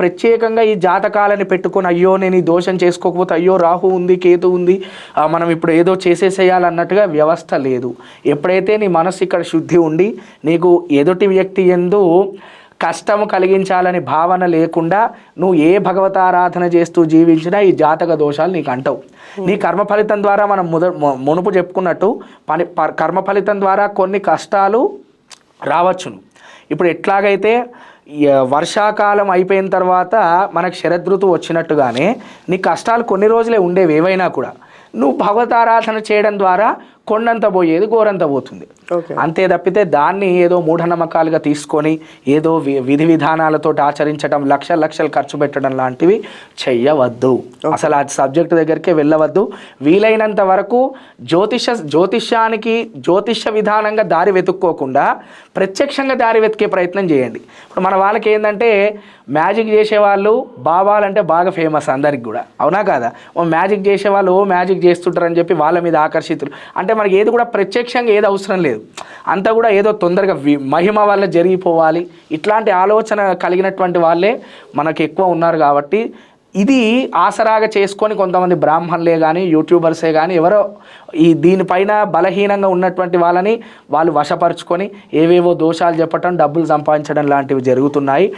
ప్రత్యేకంగా ఈ జాతకాలని పెట్టుకొని అయ్యో నేను ఈ దోషం చేసుకోకపోతే అయ్యో రాహు ఉంది కేతు ఉంది మనం ఇప్పుడు ఏదో చేసేసేయాలన్నట్టుగా వ్యవస్థ లేదు. ఎప్పుడైతే నీ మనసు ఇక్కడ శుద్ధి ఉండి నీకు ఎదుటి వ్యక్తి ఎందు కష్టము కలిగించాలని భావన లేకుండా నువ్వు ఏ భగవతారాధన చేస్తూ జీవించినా ఈ జాతక దోషాలు నీకు అంటవు. నీ కర్మ ఫలితం ద్వారా మనం ముద మునుపు చెప్పుకున్నట్టు పని ప- కర్మ ఫలితం ద్వారా కొన్ని కష్టాలు రావచ్చును. ఇప్పుడు ఎట్లాగైతే వర్షాకాలం అయిపోయిన తర్వాత మనకు శరదృతువు వచ్చినట్టుగానే నీ కష్టాలు కొన్ని రోజులే ఉండేవి ఏవైనా కూడా. నువ్వు భగవతారాధన చేయడం ద్వారా కొండంత పోయేది గోరంత పోతుంది. అంతే తప్పితే దాన్ని ఏదో మూఢనమ్మకాలుగా తీసుకొని ఏదో వి- విధి విధానాలతో ఆచరించడం లక్షల లక్షలు ఖర్చు పెట్టడం లాంటివి చెయ్యవద్దు. అసలు ఆ సబ్జెక్ట్ దగ్గరికి వెళ్ళవద్దు. వీలైనంత వరకు జ్యోతిష జ్యోతిష్యానికి జ్యోతిష విధానంగా దారి వెతుక్కోకుండా ప్రత్యక్షంగా దారి వెతికే ప్రయత్నం చేయండి. ఇప్పుడు మన వాళ్ళకి ఏంటంటే మ్యాజిక్ చేసేవాళ్ళు బాబాలంటే బాగా ఫేమస్ అందరికి కూడా. అవునా కాదా? ఓ మ్యాజిక్ చేసేవాళ్ళు ఓ మ్యాజిక్ చేస్తుంటారని చెప్పి వాళ్ళ మీద ఆకర్షితులు. అంటే మనకి ఏది కూడా ప్రత్యక్షంగా ఏది అవసరం లేదు. అంతా కూడా ఏదో తొందరగా వి- మహిమ వల్ల జరిగిపోవాలి. ఇట్లాంటి ఆలోచన కలిగినటువంటి వాళ్ళే మనకి ఎక్కువ ఉన్నారు కాబట్టి ఇది ఆసరాగా చేసుకొని కొంతమంది బ్రాహ్మణులే కానీ యూట్యూబర్సే కానీ ఎవరో ఈ దీనిపైన బలహీనంగా ఉన్నటువంటి వాళ్ళని వాళ్ళు వశపరుచుకొని ఏవేవో దోషాలు చెప్పటం డబ్బులు సంపాదించడం లాంటివి జరుగుతున్నాయి.